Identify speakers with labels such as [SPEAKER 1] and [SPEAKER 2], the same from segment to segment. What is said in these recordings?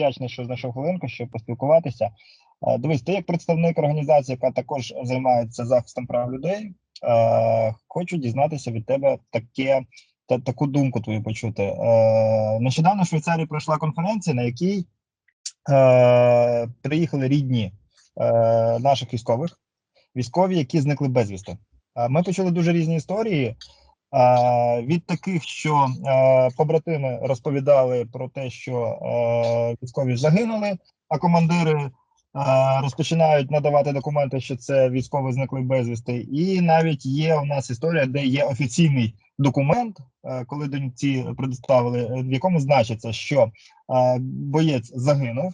[SPEAKER 1] вдячний, що знайшов хвилинку, щоб поспілкуватися. Е, Дивись, ти як представник організації, яка також займається захистом прав людей. е, Хочу дізнатися від тебе таке та таку думку твою почути. Е, Нещодавно в Швейцарії пройшла конференція, на якій приїхали рідні наших військових, військові, які зникли безвісти. Ми почули дуже різні історії. Е, Від таких, що е, побратими розповідали про те, що е, військові загинули, а командири розпочинають надавати документи, що це військові зникли безвісти. І навіть є у нас історія, де є офіційний документ, коли доньці предоставили, е, в якому значиться, що боєць загинув.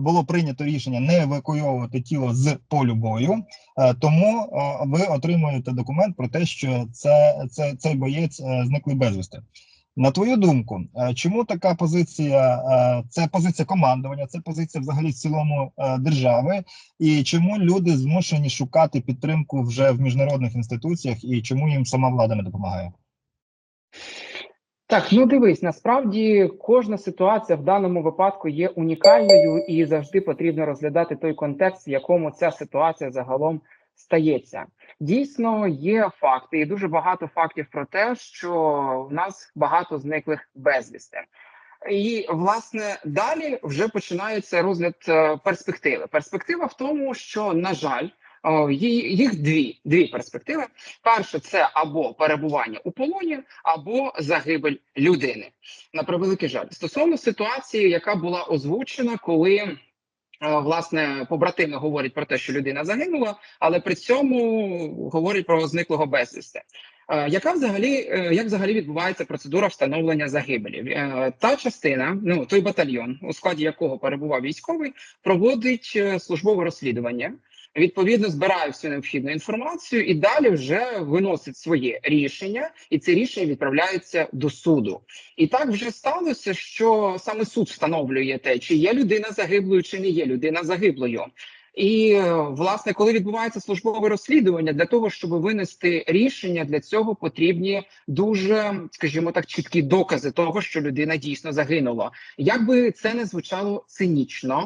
[SPEAKER 1] Було прийнято рішення не евакуйовувати тіло з полю бою, е, тому ви отримуєте документ про те, що це, це цей боєць е, зникли безвісти. На твою думку, е, чому така позиція? Це позиція командування, це позиція взагалі в цілому держави, і чому люди змушені шукати підтримку вже в міжнародних інституціях, і чому їм сама влада не допомагає?
[SPEAKER 2] Так, ну дивись, насправді кожна ситуація в даному випадку є унікальною і завжди потрібно розглядати той контекст, в якому ця ситуація загалом стається. Дійсно, є факти, і дуже багато фактів про те, що в нас багато зниклих безвісти. І власне далі вже починається розгляд е, перспективи. Перспектива в тому, що на жаль, їх дві дві перспективи. Перше, це або перебування у полоні, або загибель людини. На превеликий жаль, стосовно ситуації, яка була озвучена, коли е, власне побратими говорять про те, що людина загинула, але при цьому говорять про зниклого безвісти. Е, Яка взагалі е, як взагалі відбувається процедура встановлення загибелі? Е, Та частина, ну той батальйон, у складі якого перебував військовий, проводить е, службове розслідування. Відповідно, збирає всю необхідну інформацію і далі вже виносить своє рішення, і це рішення відправляється до суду. І так вже сталося, що саме суд встановлює те, чи є людина загиблою, чи не є людина загиблою. І е, власне, коли відбувається службове розслідування, для того, щоб винести рішення, для цього потрібні дуже, скажімо так, чіткі докази того, що людина дійсно загинула. Як би це не звучало цинічно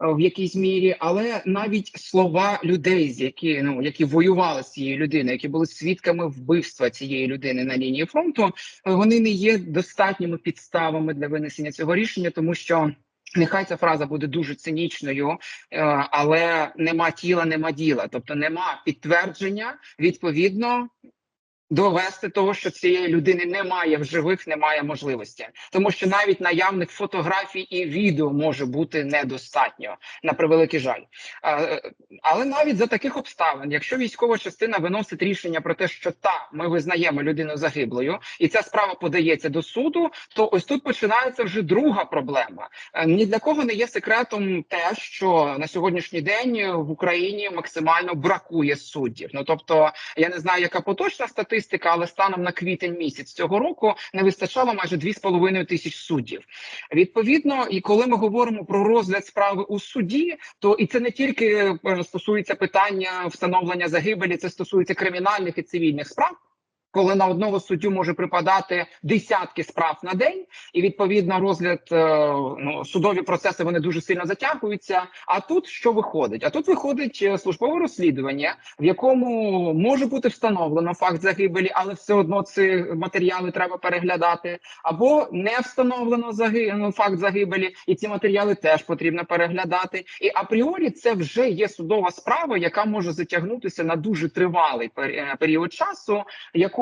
[SPEAKER 2] е, в якійсь мірі, але навіть слова людей, з які ну які воювали з цією людиною, які були свідками вбивства цієї людини на лінії фронту, е, вони не є достатніми підставами для винесення цього рішення, тому що. Нехай ця фраза буде дуже цинічною, е, але нема тіла, нема діла. Тобто нема підтвердження відповідно. Довести того, що цієї людини немає в живих, немає можливості, тому що навіть наявних фотографій і відео може бути недостатньо на превеликий жаль. Але навіть за таких обставин, якщо військова частина виносить рішення про те, що та ми визнаємо людину загиблою, і ця справа подається до суду, то ось тут починається вже друга проблема. Е, Ні для кого не є секретом те, що на сьогоднішній день в Україні максимально бракує суддів. Ну тобто, я не знаю, яка поточна статистика, але станом на квітень місяць цього року не вистачало майже 2,5 тисяч суддів. Відповідно, і коли ми говоримо про розгляд справи у суді, то і це не тільки е, стосується питання встановлення загибелі, це стосується кримінальних і цивільних справ. Коли на одного суддю може припадати десятки справ на день, і відповідно розгляд е, ну, судові процеси вони дуже сильно затягуються. А тут що виходить? А тут виходить е, службове розслідування, в якому може бути встановлено факт загибелі, але все одно ці матеріали треба переглядати, або не встановлено заги... ну, факт загибелі, і ці матеріали теж потрібно переглядати. І апріорі це вже є судова справа, яка може затягнутися на дуже тривалий е, період часу,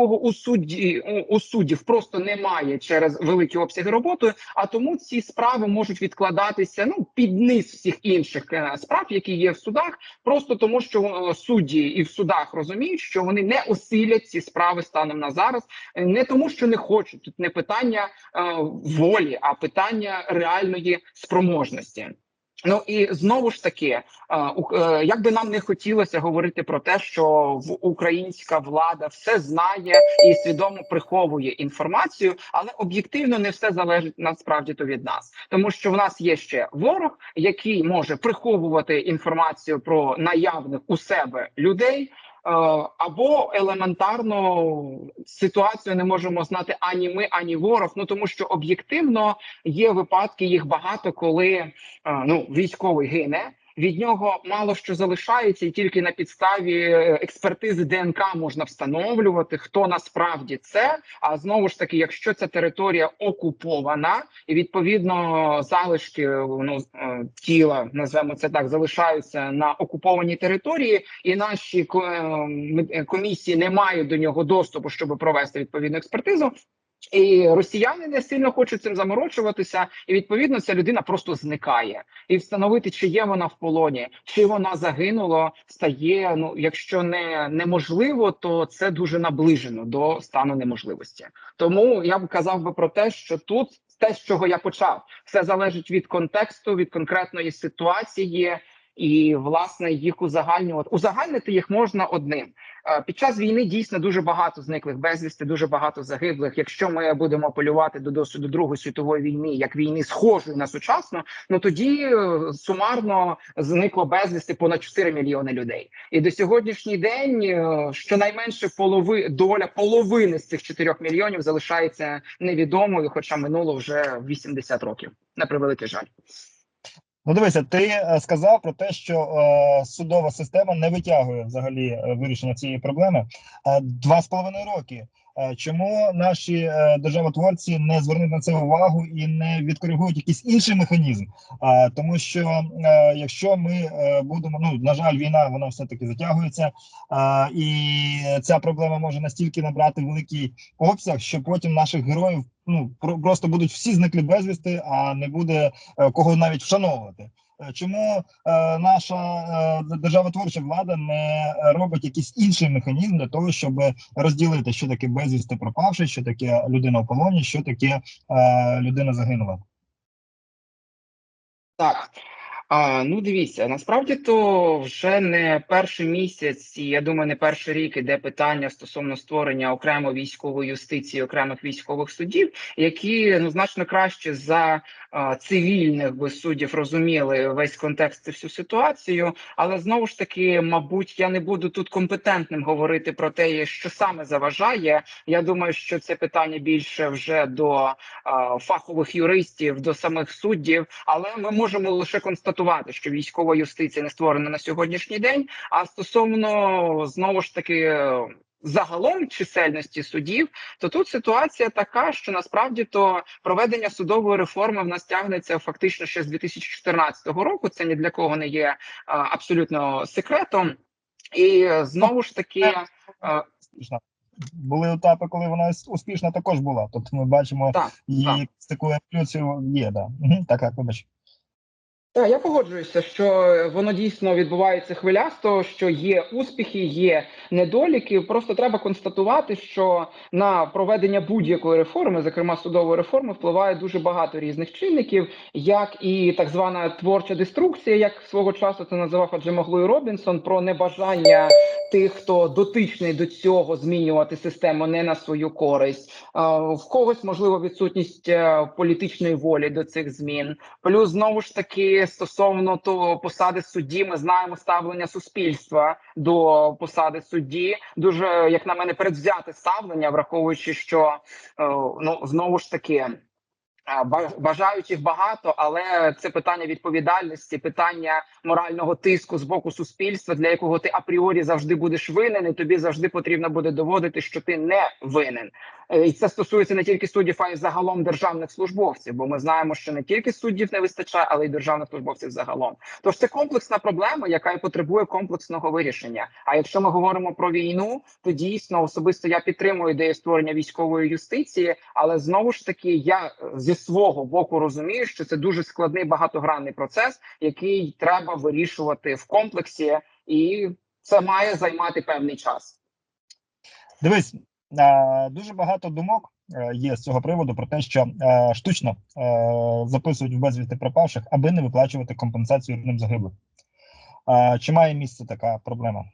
[SPEAKER 2] якого у судді у, у суддів просто немає через великі обсяги роботи. А тому ці справи можуть відкладатися ну під низ всіх інших е, справ, які є в судах, просто тому, що е, судді і в судах розуміють, що вони не осилять ці справи станом на зараз, Е, не тому, що не хочуть. Тут не питання е, волі, а питання реальної спроможності. Ну і знову ж таки, е, як би нам не хотілося говорити про те, що українська влада все знає і свідомо приховує інформацію, але об'єктивно не все залежить насправді то від нас, тому що в нас є ще ворог, який може приховувати інформацію про наявних у себе людей. Або елементарно ситуацію не можемо знати ані ми, ані ворог. Ну тому що об'єктивно є випадки, їх багато, коли е, ну військовий гине. Від нього мало що залишається, і тільки на підставі е, експертизи ДНК можна встановлювати, хто насправді це. А знову ж таки, якщо ця територія окупована, і відповідно залишки ну е, тіла, назвемо це так, залишаються на окупованій території, і наші е, е, комісії не мають до нього доступу, щоб провести відповідну експертизу. І росіяни не сильно хочуть цим заморочуватися, і відповідно ця людина просто зникає. І встановити, чи є вона в полоні, чи вона загинула, стає. Ну, якщо не неможливо, то це дуже наближено до стану неможливості. Тому я б казав би про те, що тут те, з чого я почав, все залежить від контексту, від конкретної ситуації. І власне їх узагальнювати узагальнити їх можна одним. Е, Під час війни дійсно дуже багато зниклих безвісти, дуже багато загиблих. Якщо ми будемо апелювати до досвіду Другої світової війни, як війни схожої на сучасну, ну тоді е, сумарно зникло безвісти понад 4 мільйони людей. І до сьогоднішній день е, щонайменше полови доля половини з цих 4 мільйонів залишається невідомою, хоча минуло вже 80 років. На превеликий жаль.
[SPEAKER 1] Ну, дивися, ти е, сказав про те, що е, судова система не витягує взагалі е, вирішення цієї проблеми. Е, Два з половиною роки. Чому наші державотворці не звернуть на це увагу і не відкоригують якийсь інший механізм? Е, Тому що якщо ми будемо, ну на жаль, війна вона все таки затягується, і ця проблема може настільки набрати великий обсяг, що потім наших героїв ну про- просто будуть всі зникли безвісти, а не буде е, кого навіть вшановувати. Е, Чому е, наша е, державотворча влада не робить якийсь інший механізм для того, щоб розділити, що таке безвісти пропавши, що таке людина в полоні, що таке е, людина загинула?
[SPEAKER 2] Так. А, ну дивіться, насправді то вже не перший місяць, і я думаю, не перший рік іде питання стосовно створення окремої військової юстиції, окремих військових судів, які ну значно краще за а, цивільних би суддів розуміли весь контекст і всю ситуацію. Але знову ж таки, мабуть, я не буду тут компетентним говорити про те, що саме заважає. Я думаю, що це питання більше вже до а, фахових юристів, до самих суддів. Але ми можемо лише констатувати, що військова юстиція не створена на сьогоднішній день. А стосовно знову ж таки. Загалом чисельності судів, то тут ситуація така, що насправді то проведення судової реформи в нас тягнеться фактично ще з 2014 року. Це ні для кого не є а, абсолютно секретом, і е, знову ж таки. е,
[SPEAKER 1] Успішна. Були етапи, коли вона успішна також була. Тобто ми бачимо
[SPEAKER 2] Так,
[SPEAKER 1] її з такою еволюцією є. Да. Так, так, вибач.
[SPEAKER 2] Так, я погоджуюся, що воно дійсно відбувається хвилясто, що є успіхи, є недоліки. Просто треба констатувати, що на проведення будь-якої реформи, зокрема судової реформи, впливає дуже багато різних чинників, як і так звана творча деструкція, як свого часу це називав Аджемоглу і Робінсон, про небажання тих, хто дотичний до цього, змінювати систему не на свою користь. В когось можливо відсутність е, політичної волі до цих змін. Плюс знову ж таки стосовно того посади судді, ми знаємо ставлення суспільства до посади судді. Дуже як на мене передвзяте ставлення, враховуючи, що е, ну знову ж таки. ба- Бажаючих багато, але це питання відповідальності, питання морального тиску з боку суспільства, для якого ти апріорі завжди будеш винен, і тобі завжди потрібно буде доводити, що ти не винен. Е, І це стосується не тільки суддів, а й загалом державних службовців. Бо ми знаємо, що не тільки суддів не вистачає, але й державних службовців загалом. Тож це комплексна проблема, яка і потребує комплексного вирішення. А якщо ми говоримо про війну, то дійсно особисто я підтримую ідею створення військової юстиції, але знову ж таки я е, зі свого боку розумію, що це дуже складний багатогранний процес, який треба вирішувати в комплексі, і це має займати певний час.
[SPEAKER 1] Дивись, дуже багато думок е, є з цього приводу про те, що е, штучно е, записують в безвісти пропавших, аби не виплачувати компенсацію рідним загиблих. Е, Чи має місце така проблема?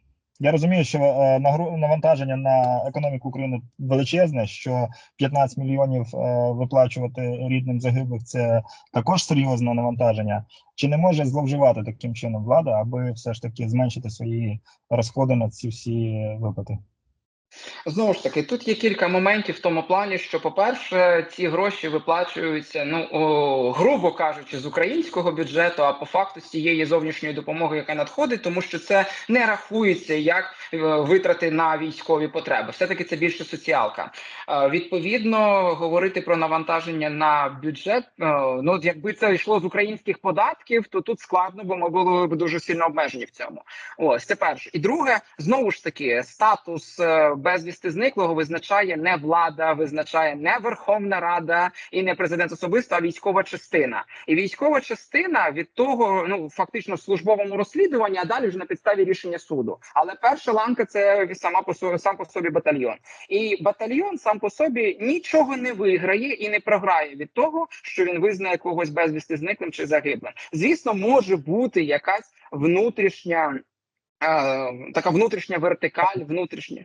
[SPEAKER 1] Я розумію, що е, навантаження на економіку України величезне, що 15 мільйонів е, виплачувати рідним загиблих це також серйозне навантаження. Чи не може зловживати таким чином влада, аби все ж таки зменшити свої розходи на ці всі виплати?
[SPEAKER 2] Знову ж таки, тут є кілька моментів в тому плані, що, по-перше, ці гроші виплачуються, ну о, грубо кажучи, з українського бюджету, а по факту з цієї зовнішньої допомоги, яка надходить, тому що це не рахується як е, витрати на військові потреби. Все таки це більше соціалка. Е, відповідно, говорити про навантаження на бюджет. е, ну якби це йшло з українських податків, то тут складно, бо ми були б дуже сильно обмежені в цьому. Ось це перше. І друге, знову ж таки, статус безвісти зниклого визначає не влада, визначає не Верховна Рада і не президент особисто, а військова частина. І військова частина від того, ну фактично службовому розслідуванні, а далі вже на підставі рішення суду. Але перша ланка це сама по собі сам по собі батальйон. І батальйон сам по собі нічого не виграє і не програє від того, що він визнає когось безвісти зниклим чи загиблим. Звісно, може бути якась внутрішня. е, Така внутрішня вертикаль, внутрішня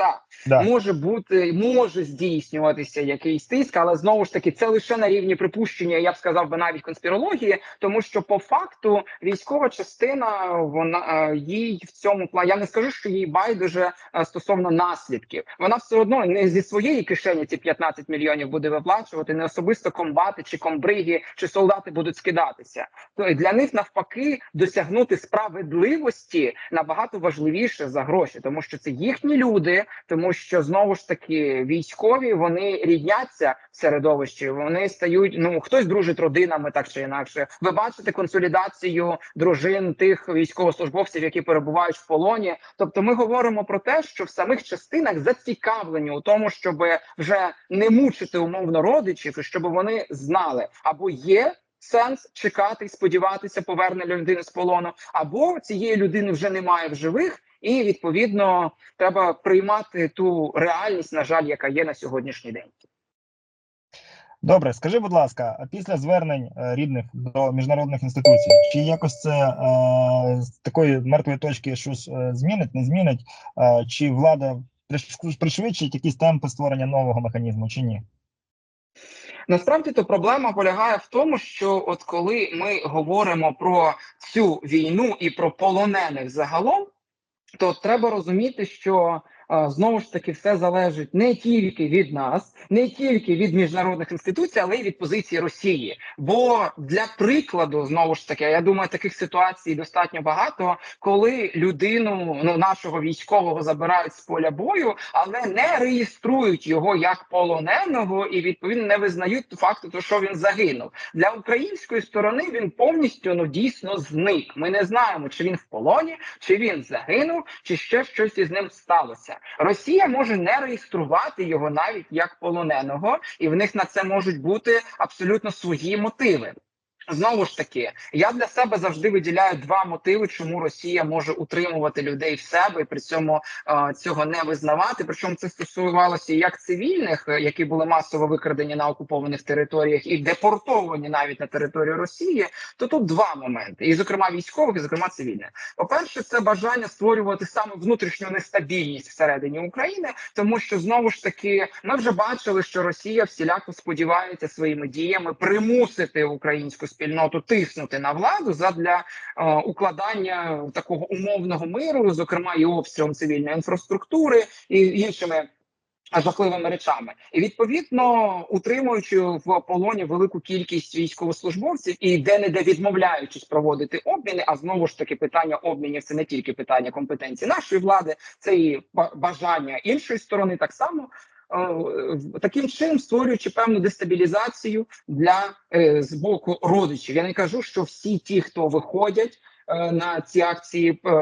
[SPEAKER 2] так
[SPEAKER 1] Да.
[SPEAKER 2] може бути, може здійснюватися якийсь тиск, але знову ж таки це лише на рівні припущення. Я б сказав би навіть конспірології, тому що по факту військова частина вона е, їй в цьому плані. Я не скажу, що їй байдуже е, стосовно наслідків. Вона все одно не зі своєї кишені ці 15 мільйонів буде виплачувати, не особисто комбати чи комбриги чи солдати будуть скидатися. То для них навпаки досягнути справедливості набагато важливіше за гроші, тому що це їхні люди, тому що знову ж таки військові вони рідняться в середовищі. Вони стають. Ну хтось дружить родинами, так чи інакше. Ви бачите консолідацію дружин тих військовослужбовців, які перебувають в полоні. Тобто, ми говоримо про те, що в самих частинах зацікавлені у тому, щоб вже не мучити умовно родичів, щоб вони знали або є. Сенс чекати і сподіватися повернення людини з полону, або цієї людини вже немає в живих, і відповідно треба приймати ту реальність, на жаль, яка є на сьогоднішній день.
[SPEAKER 1] Добре, скажи, будь ласка, після звернень е, рідних до міжнародних інституцій, чи якось це е, з такої мертвої точки щось е, змінить, не змінить, е, чи влада пришвидшить якісь темпи створення нового механізму, чи ні?
[SPEAKER 2] Насправді то проблема полягає в тому, що от коли ми говоримо про цю війну і про полонених загалом, то треба розуміти, що знову ж таки все залежить не тільки від нас, не тільки від міжнародних інституцій, але й від позиції Росії. Бо для прикладу, знову ж таки, я думаю, таких ситуацій достатньо багато, коли людину ну нашого військового забирають з поля бою, але не реєструють його як полоненого і відповідно не визнають факту, що він загинув. Для української сторони він повністю ну дійсно зник. Ми не знаємо, чи він в полоні, чи він загинув, чи ще щось із ним сталося. Росія може не реєструвати його навіть як полоненого, і в них на це можуть бути абсолютно свої мотиви. Знову ж таки, я для себе завжди виділяю два мотиви, чому Росія може утримувати людей в себе і при цьому е, цього не визнавати. Причому це стосувалося як цивільних, е, які були масово викрадені на окупованих територіях, і депортовані навіть на територію Росії. То тут два моменти, і зокрема військових, і зокрема цивільних. По перше, це бажання створювати саме внутрішню нестабільність всередині України, тому що знову ж таки ми вже бачили, що Росія всіляко сподівається своїми діями примусити українську спільноту тиснути на владу задля е, укладання такого умовного миру, зокрема і обстрілом цивільної інфраструктури і іншими. Жахливими речами, і відповідно утримуючи в полоні велику кількість військовослужбовців і де не де відмовляючись проводити обміни. А знову ж таки, питання обмінів це не тільки питання компетенції нашої влади, це і ба- бажання іншої сторони, так само е, таким чином створюючи певну дестабілізацію для е, з боку родичів. Я не кажу, що всі ті, хто виходять е, на ці акції е,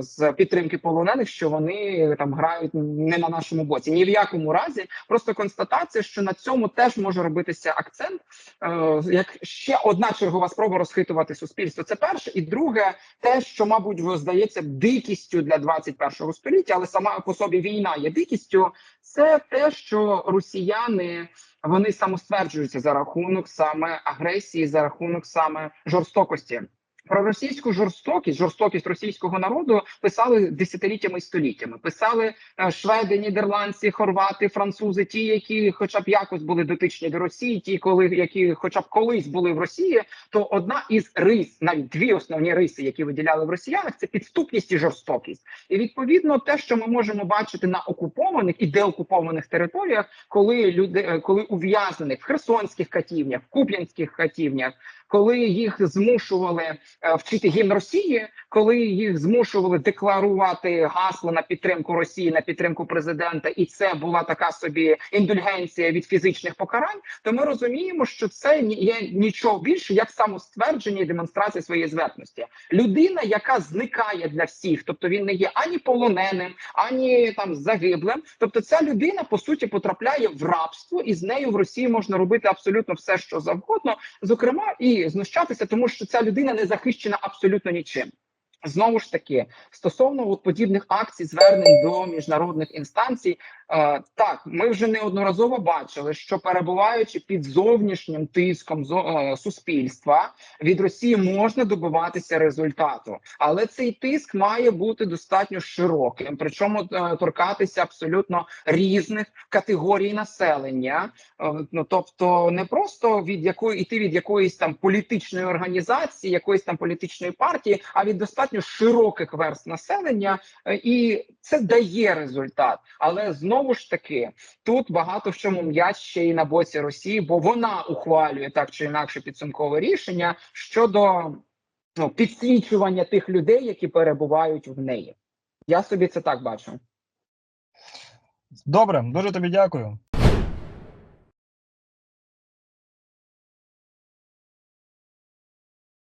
[SPEAKER 2] з підтримки полонених, що вони там грають не на нашому боці. Ні в якому разі, просто констатація, що на цьому теж може робитися акцент, е, як ще одна чергова спроба розхитувати суспільство. Це перше, і друге, те, що мабуть здається дикістю для 21-го століття, але сама по собі війна є дикістю. Це те, що росіяни вони самостверджуються за рахунок саме агресії, за рахунок саме жорстокості. Про російську жорстокість, жорстокість російського народу писали десятиліттями і століттями. Писали е, шведи, нідерландці, хорвати, французи, ті, які, хоча б якось були дотичні до Росії, ті, коли які, хоча б колись були в Росії, то одна із рис, навіть дві основні риси, які виділяли в росіянах, це підступність і жорстокість. І відповідно, те, що ми можемо бачити на окупованих і деокупованих територіях, коли люди, е, коли ув'язнених в херсонських катівнях, в куп'янських катівнях, коли їх змушували вчити гімн Росії, коли їх змушували декларувати гасло на підтримку Росії, на підтримку президента, і це була така собі індульгенція від фізичних покарань, то ми розуміємо, що це є нічого більше як самоствердження і демонстрація своєї зверхності. Людина, яка зникає для всіх, тобто він не є ані полоненим, ані там загиблим. Тобто, ця людина по суті потрапляє в рабство, і з нею в Росії можна робити абсолютно все, що завгодно, зокрема і знущатися, тому що ця людина не захищена абсолютно нічим. Знову ж таки, стосовно от подібних акцій звернень до міжнародних інстанцій, е, так ми вже неодноразово бачили, що перебуваючи під зовнішнім тиском зо- е, суспільства, від Росії можна добиватися результату, але цей тиск має бути достатньо широким, причому е, торкатися абсолютно різних категорій населення. Е, Ну тобто, не просто від якої іти від якоїсь там політичної організації, якоїсь там політичної партії, а від достатньо широких верст населення, Е, і це дає результат. Але знову ж таки, тут багато в чому м'яч ще й на боці Росії, бо вона ухвалює так чи інакше підсумкове рішення щодо ну, підсвічування тих людей, які перебувають в неї. Я собі це так бачу.
[SPEAKER 1] Добре, дуже тобі дякую.